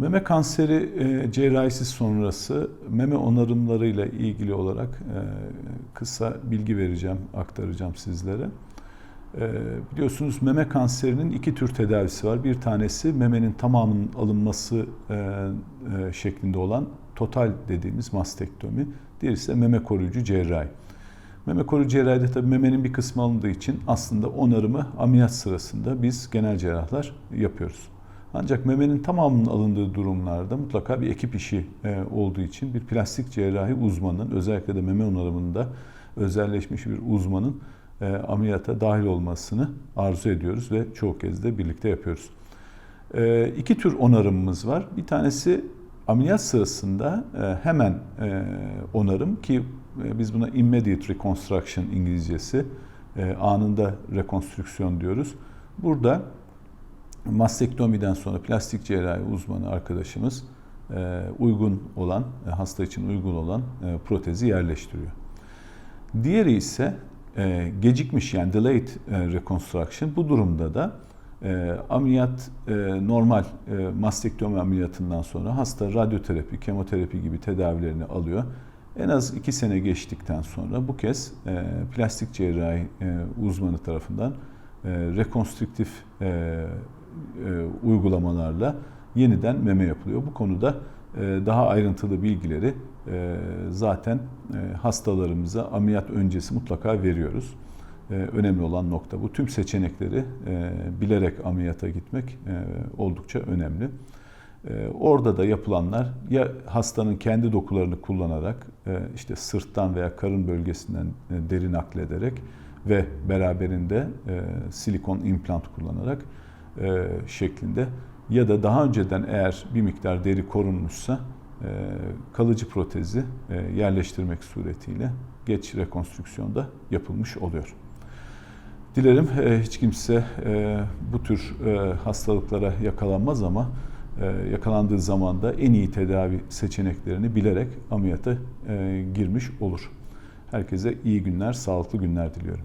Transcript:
Meme kanseri e, cerrahisi sonrası meme onarımlarıyla ilgili olarak e, kısa bilgi vereceğim, aktaracağım sizlere. E, biliyorsunuz meme kanserinin iki tür tedavisi var. Bir tanesi memenin tamamının alınması e, e, şeklinde olan total dediğimiz mastektomi. Diğeri ise meme koruyucu cerrahi. Meme koruyucu cerrahide tabii memenin bir kısmı alındığı için aslında onarımı ameliyat sırasında biz genel cerrahlar yapıyoruz. Ancak memenin tamamının alındığı durumlarda mutlaka bir ekip işi e, olduğu için bir plastik cerrahi uzmanın özellikle de meme onarımında özelleşmiş bir uzmanın e, ameliyata dahil olmasını arzu ediyoruz ve çoğu kez de birlikte yapıyoruz. E, iki tür onarımımız var. Bir tanesi ameliyat sırasında hemen onarım ki biz buna immediate reconstruction İngilizcesi anında rekonstrüksiyon diyoruz. Burada mastektomiden sonra plastik cerrahi uzmanı arkadaşımız e, uygun olan, e, hasta için uygun olan e, protezi yerleştiriyor. Diğeri ise gecikmiş yani delayed reconstruction. Bu durumda da e, ameliyat normal mastektomi ameliyatından sonra hasta radyoterapi, kemoterapi gibi tedavilerini alıyor. En az iki sene geçtikten sonra bu kez plastik cerrahi uzmanı tarafından e, rekonstrüktif e, uygulamalarla yeniden meme yapılıyor. Bu konuda e, daha ayrıntılı bilgileri e, zaten e, hastalarımıza ameliyat öncesi mutlaka veriyoruz. E, önemli olan nokta bu. Tüm seçenekleri e, bilerek ameliyata gitmek e, oldukça önemli. E, orada da yapılanlar ya hastanın kendi dokularını kullanarak e, işte sırttan veya karın bölgesinden e, deri naklederek ve beraberinde e, silikon implant kullanarak e, şeklinde ya da daha önceden eğer bir miktar deri korunmuşsa e, kalıcı protezi e, yerleştirmek suretiyle geç rekonstrüksiyonda yapılmış oluyor. Dilerim e, hiç kimse e, bu tür e, hastalıklara yakalanmaz ama e, yakalandığı zaman da en iyi tedavi seçeneklerini bilerek ameliyata e, girmiş olur. Herkese iyi günler, sağlıklı günler diliyorum.